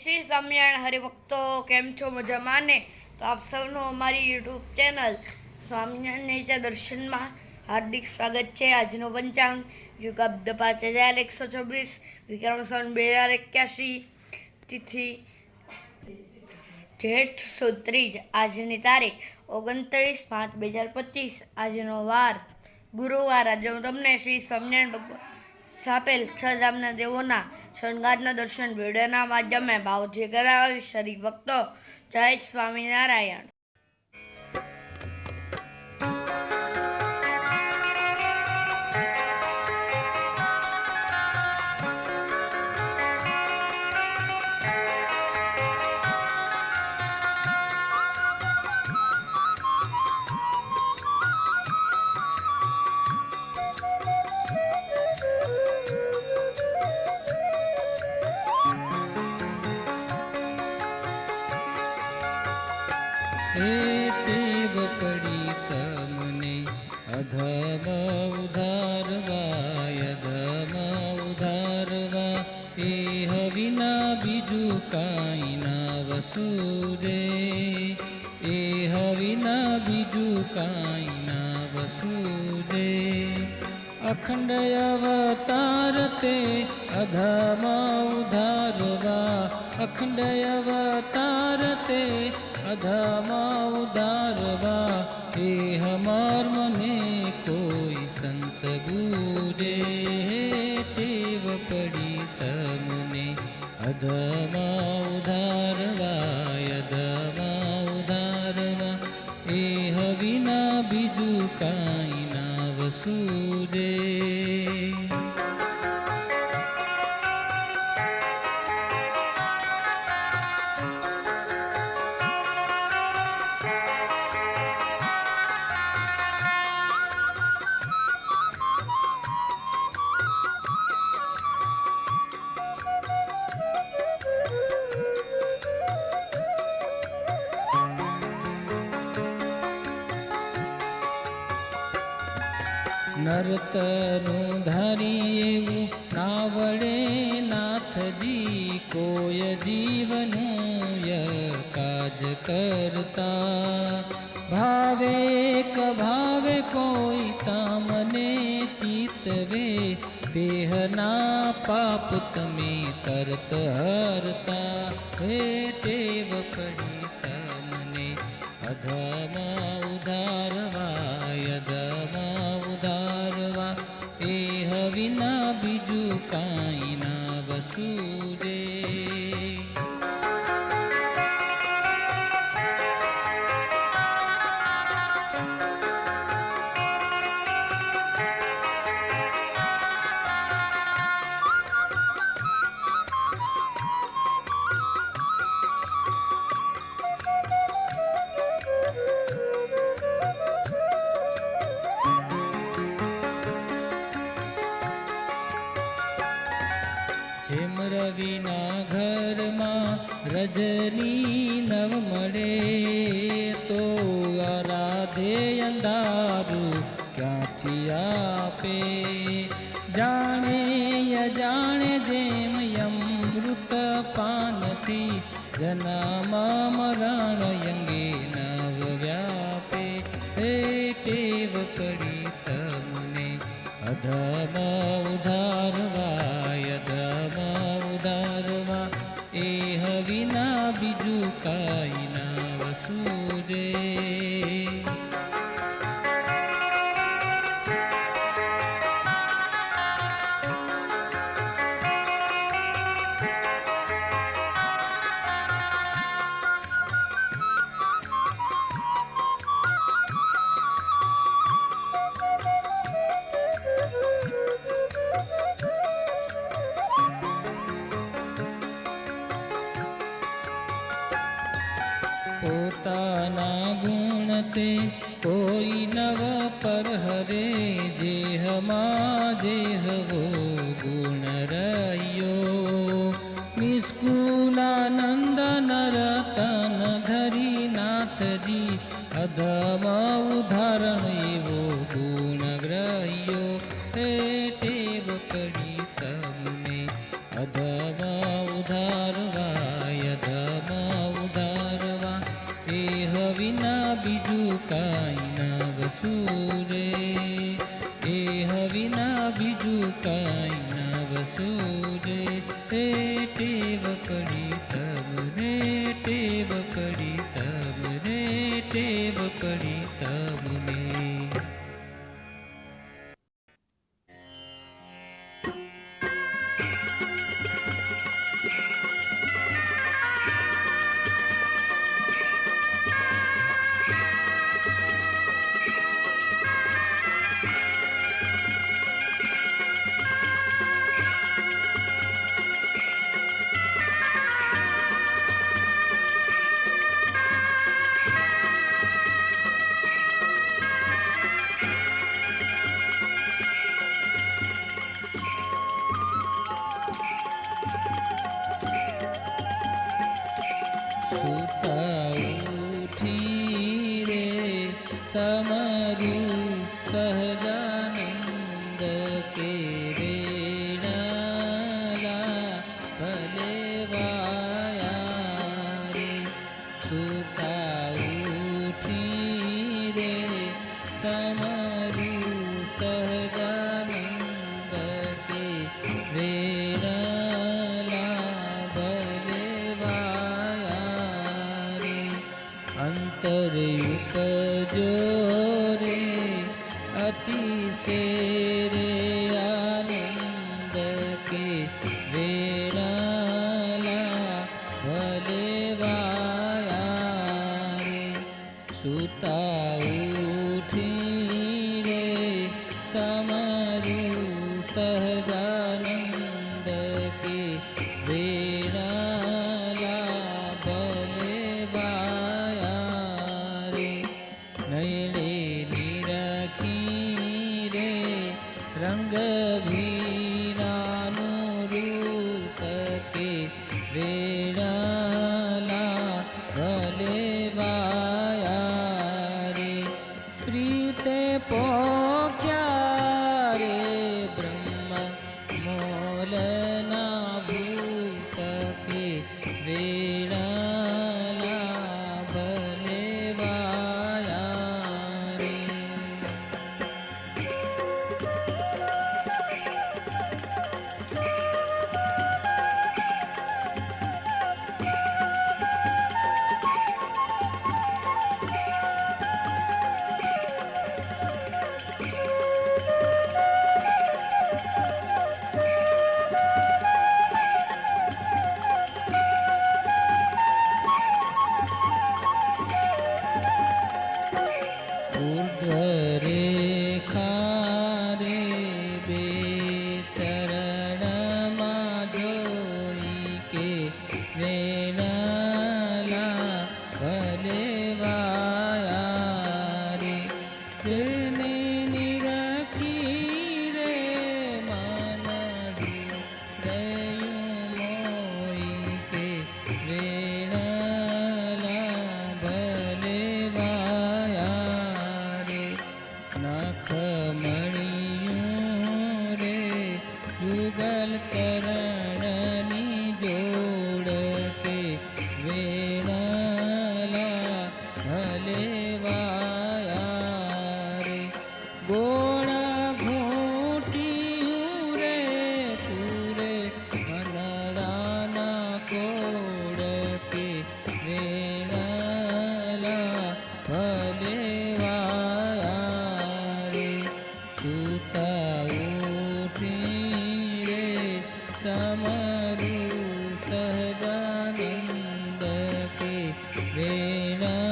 શ્રી સ્વામિનારાયણ હરિભક્તો, કેમ છો? મજામાં ને? તો આપ સૌનું અમારી યુટ્યુબ ચેનલ સ્વામિનારાયણ નીચે દર્શનમાં હાર્દિક સ્વાગત છે. આજનો પંચાંગ યુગાબ્દ પાંચ હજાર એકસો છવ્વીસ વિક્રમ સન બે હજાર એક્યાસી તિથિ જેઠ સુદ આજની તારીખ ઓગણત્રીસ પાંચ બે હજાર પચીસ. આજનો વાર ગુરુવાર. આજે હું તમને શ્રી સ્વામિનારાયણ ભગવાન સ્થાપેલ છ જામના દેવોના શણગારના દર્શન વિડીયોના માધ્યમે ભાવથી કરાવી હરિ ભક્તો જય સ્વામિનારાયણ. ના વસુજે એ હવિના બીજું કાંઈ ના વસુજે અખંડ અવતાર તે અધમ ઉધારવા અખંડ અવતાર તે અધમ ઉધારવા એ હમાર મને કોઈ સંત બુજે ટેવ પડી તમને અધમ ના નર્તનું ધરી એવું નાવડે નાથજી કોઈ જીવનું કાજ કરતા ભાવે ક ભાવે કોઈ તામને ચિતવે દેહના પાપ તમે તરત હરતા હે દેવ પડી તમને અધમ ના રવિના ઘરમાં રજની નવ મળે તો આરાધે અંધારું ક્યાંથી આપે? જાણે અજાણે જેમ અમૃત પાનથી જનામાં મરણ અંગે નવ વ્યાપે એ ટેવ પડી તમને અધમ देहगो गुणरयो निष्कुलानन्दनरतन धरि नाथजी अधम उदाहरण जोरे अति से পর Vena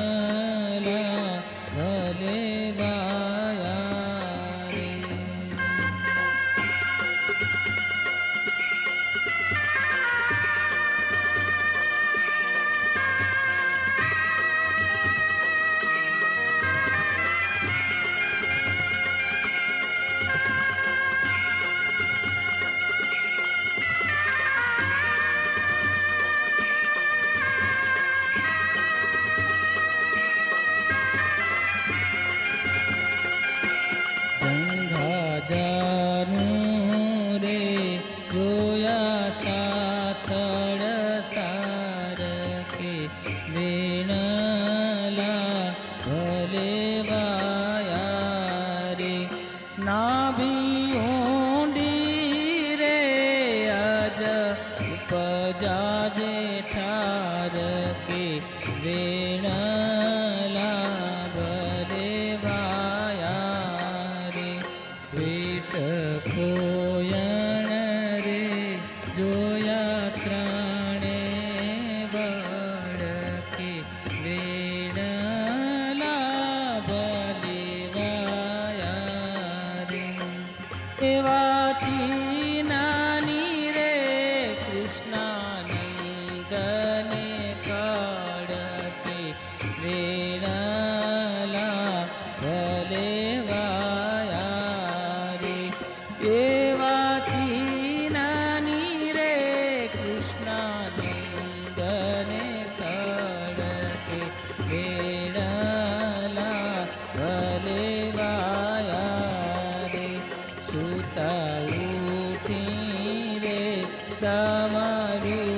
Ramani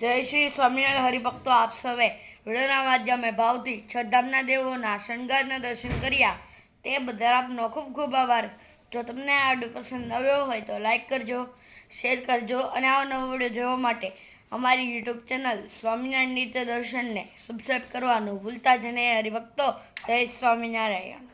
જય શ્રી સ્વામિનારાયણ હરિભક્તો, આપ સૌએ વિડીયોના માધ્યમે ભાવથી છધામના દેવોના શણગારના દર્શન કર્યા. તે બદલ આપનો ખૂબ ખૂબ આભાર. જો તમને આ વીડિયો પસંદ આવ્યો હોય તો લાઈક કરજો, શેર કરજો અને આવો નવો વીડિયો જોવા માટે અમારી યુટ્યુબ ચેનલ સ્વામિનારાયણ નિત્ય દર્શનને સબસ્ક્રાઈબ કરવાનું ભૂલતા જ નહીં. હરિભક્તો, જય સ્વામિનારાયણ.